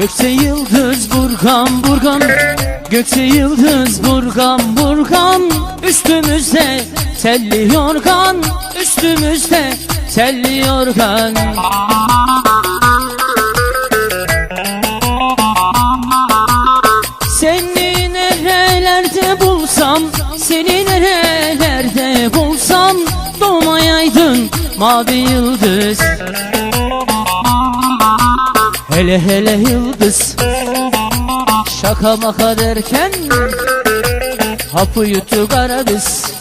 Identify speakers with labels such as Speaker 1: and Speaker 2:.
Speaker 1: Gökte yıldız burgan burgan Gökte yıldız burgan burgan Üstümüzde telli yorgan Üstümüzde telli yorgan. Seni nerelerde bulsam Seni nerelerde bulsam Doğmayaydın mavi yıldız Hele hele yıldız Şaka maka derken Hapı yuttu kara kız